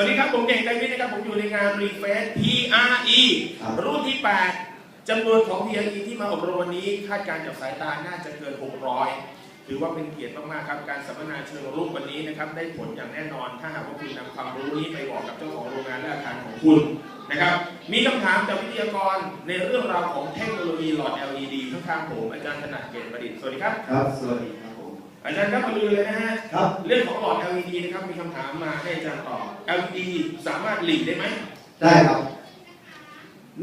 วัสดีครับ ผมเก่งใจวิทย์นะครับ ผมอยู่ในงานรีเฟส PRE ครับรุ่นที่ 8จำนวนของ PRE ที่มาอบรมวันนี้ คาดการณ์จากสายตาน่าจะเกิน 600 ถือว่าเป็นเกียรติมาก ๆ ครับ การสัมมนาเชิงรุกวันนี้นะครับ ได้ผลอย่างแน่นอน ถ้าหากว่าคุณนำความรู้นี้ไปบอกกับเจ้าของโรงงานและอาคารของคุณนะครับ มีคำถามจากวิทยากรในเรื่องราวของเทคโนโลยีหลอด LED ข้างๆผมอาจารย์ถนัดเกตประดิษฐ์ สวัสดีครับ ครับ สวัสดีครับผม อาจารย์ครับมาดูเลยนะฮะครับ เรื่องของหลอด LED นะครับมีคำถามมาให้อาจารย์ตอบ LED สามารถหลีกได้ไหม ได้ครับ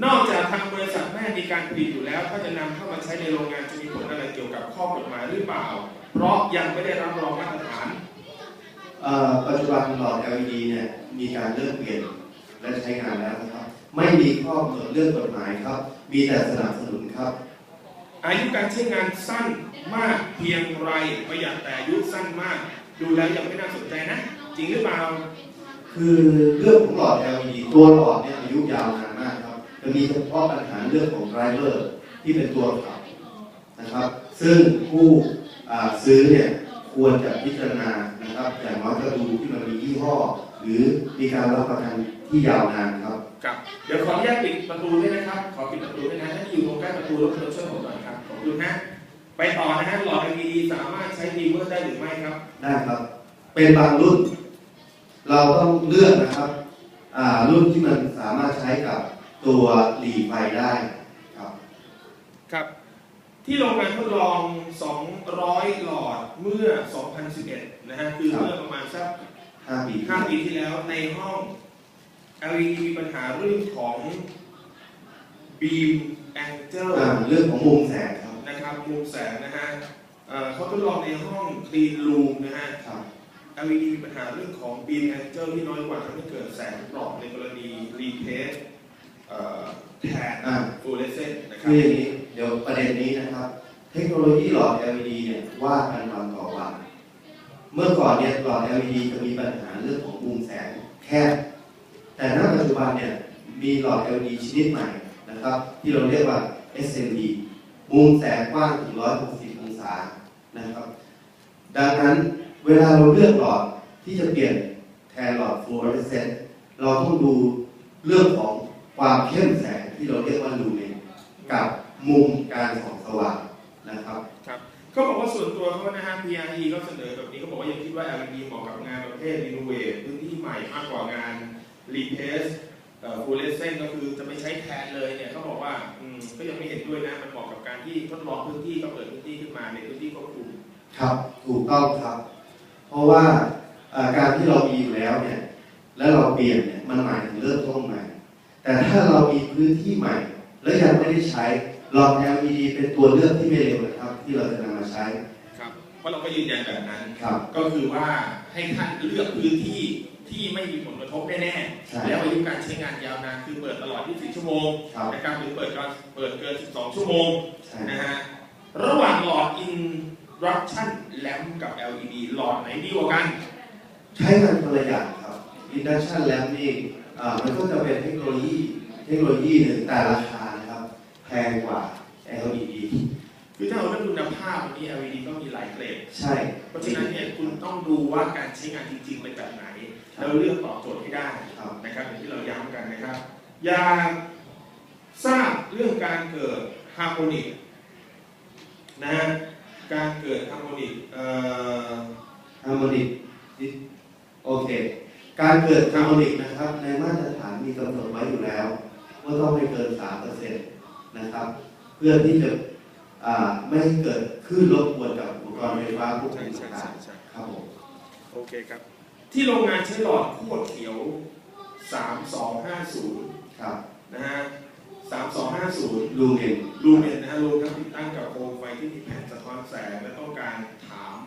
นอกจากทางบริษัทแม่มีการผลิตอยู่แล้ว ถ้าจะนำเข้ามาใช้ในโรงงานจะมีผลอะไรเกี่ยวกับข้อกฎหมายหรือเปล่า เพราะยังไม่ได้รับรองมาตรฐาน เอ่อปัจจุบันหลอด LED เนี่ยมีการเริ่มเปลี่ยนและใช้งานแล้วนะครับ ไม่มีข้อกำหนดเรื่องกฎหมายครับ มีแต่สนับสนุนครับ อายุการใช้งานสั้นมากเพียงไรประหยัดแต่อายุสั้นมาก ดูแล้วยังไม่น่าสนใจนะ จริงหรือเปล่า คือเรื่องของหลอด LED ตัวหลอดเนี่ยอายุยาวนานมากครับจะมีเฉพาะปัญหาเรื่องของไดรเวอร์ที่เป็นตัวขับนะครับ ซึ่งผู้อ่าซื้อเนี่ยควรจะพิจารณานะครับอย่างน้อยก็ดูที่มันมียี่ห้อ หรือมีการรับประกันที่ยาวนานครับครับ เดี๋ยวขออนุญาตปิดประตูด้วยนะครับ ขอปิดประตูด้วยนะถ้าที่อยู่ตรงใกล้ประตูรบกวนช่วยผมหน่อยครับ ขอบคุณนะ ไปต่อนะฮะหลอด LED สามารถใช้ดีเวอร์ได้หรือไม่ครับ ได้ครับ เป็นบางรุ่น เราต้องเลือกนะครับอ่ารุ่นที่มันสามารถใช้กับตัวหลีไฟได้ครับ ครับ ที่โรงงานทดลอง 200 หลอดเมื่อ 2011 นะฮะ คือครับเมื่อประมาณสัก5ปี5ปีที่แล้วในห้อง LED มีปัญหาเรื่องของ beam angle อ่าเรื่องของมุมแสงครับ นะครับมุมแสงนะฮะเอ่อเขาทดลองในห้อง clean room นะฮะ ครับ LED มีปัญหาเรื่องของ beam angle ที่น้อยกว่าทำให้เกิดแสงเปราะในกรณี replace เอ่อแทนอ่า fluorescent นะคคืรับ ออย่างนี้เดี๋ยวประเด็นนี้นะครับ เทคโนโลยีหลอด LED เนี่ยว่ากันวันต่อวันเมื่อก่อนเนี่ยหลอด LED จะมีปัญหาเรื่องของมุมแสงแคบแต่ณปัจจุบันเนี่ยมีหลอด LED ชนิดใหม่นะครับ ที่เราเรียกว่า SMD มุมแสงกว้างถึง160 องศานะครับ ดังนั้นเวลาเราเลือกหลอดที่จะเปลี่ยนแทนหลอดฟลูออเรสเซนต์เราต้องดูเรื่องของความเข้มแสงที่เราเรียกว่าลูเมนกับมุมการส่องสว่างนะครับครับเขาบอกว่าส่วนตัวเขานะฮะ PRE ก็เสนอแบบนี้เขาบอกว่ายังคิดว่า LED เหมาะกับงานประเภท renovate พื้นที่ใหม่มากกว่างาน replace อ่อ fluorescent ก็คือจะไม่ใช้แทนเลยเนี่ยเขาบอกว่าอืมก็ยังไม่เห็นด้วยนะ มันเหมาะกับการที่ทดลองพื้นที่ก็เปิดพื้นที่ขึ้นมาในพื้นที่ควบคุมครับถูกต้องครับ เพราะว่าเอ่อการที่เรามีอยู่แล้วเนี่ยแล้วเราเปลี่ยนเนี่ยมันหมายถึงเริ่มต้นใหม่ แต่ถ้าเรามีพื้นที่ใหม่ แล้วยังไม่ได้ใช้หลอด LED เป็นตัวเลือกที่ไม่เร็วนะครับ ที่เราจะนำมาใช้ครับเพราะเราก็ยืนยันแบบนั้นครับก็คือว่าให้ท่านเลือกพื้นที่ ที่ไม่มีผลกระทบแน่ใช่ ๆแล้วอายุการใช้งานยาวนานคือเปิดตลอด 24 ชั่วโมงครับนะครับหรือเปิดการเปิดเกิน 12 ชั่วโมงใช่นะฮะระหว่างหลอด induction lamp กับ LED หลอดไหนดีกว่ากัน ใช้งานคนละอย่างครับ induction lamp นี่อ่ามันก็จะเป็นเทคโนโลยีเทคโนโลยีหนึ่งแต่ราคานะครับ แพงกว่า LED คือถ้าเราเรื่องคุณภาพวันนี้ LED ก็มีหลายเกรดใช่ เพราะฉะนั้นเนี่ยคุณต้องดูว่าการใช้งานจริง ๆ เป็นแบบไหน แล้วเลือกตอบโจทย์ให้ได้ครับนะครับอย่างที่เราย้ำกันนะครับ อยากทราบเรื่องการเกิดฮาร์โมนิกนะฮะการเกิดฮาร์โมนิกเอ่อฮาร์โมนิกโอเค การเกิดฮาร์โมนิกนะครับ ในมาตรฐานมีกำหนดไว้อยู่แล้ว ว่าต้องไม่เกิน3%นะครับ เพื่อที่จะอ่า ไม่ให้เกิดคลื่นรบกวนกับอุปกรณ์ไฟฟ้าพวกใช่นี้ใช่ต่าใช่งใช่ๆครับผมโอเคครับ ที่โรงงานใช้หลอดขั้วเขียว 3250 ครับนะฮะ 3250 ลูเมนรูเมนนะฮะรวมทั้งติดตั้งกับโคมไฟที่มีแผ่นสะท้อนแสงและต้องการถาม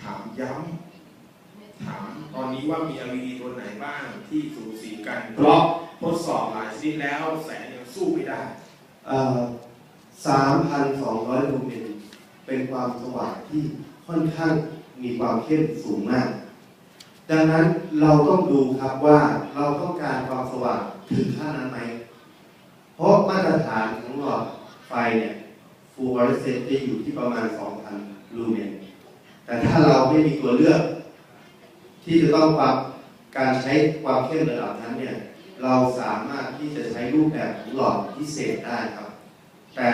ถามย้ำถามตอนนี้ว่ามี LED ตัวไหนบ้างที่สูสีกัน เพราะทดสอบหลายชนิดแล้วแสงยังสู้ไม่ได้ เอ่อ 3,200 ลูเมนเป็นความสว่างที่ค่อนข้างมีความเข้มสูงมาก ดังนั้นเราต้องดูครับว่าเราต้องการความสว่างถึงขั้นนั้นไหม เพราะมาตรฐานของหลอดไฟเนี่ยฟูออเรสเซนต์จะอยู่ที่ประมาณ 2,000 ลูเมน แต่ถ้าเราไม่มีตัวเลือก ที่จะต้องปรับการใช้ความเข้มระดับนั้นเนี่ย เราสามารถที่จะใช้รูปแบบของหลอดพิเศษได้ครับ แต่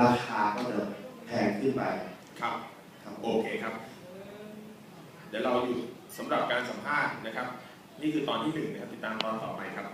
ราคาก็จะแพงขึ้นไปครับครับโอเคครับ เดี๋ยวเราอยู่สำหรับการสัมภาษณ์นะครับ นี่คือตอนที่หนึ่งนะครับติดตามตอนต่อไปครับ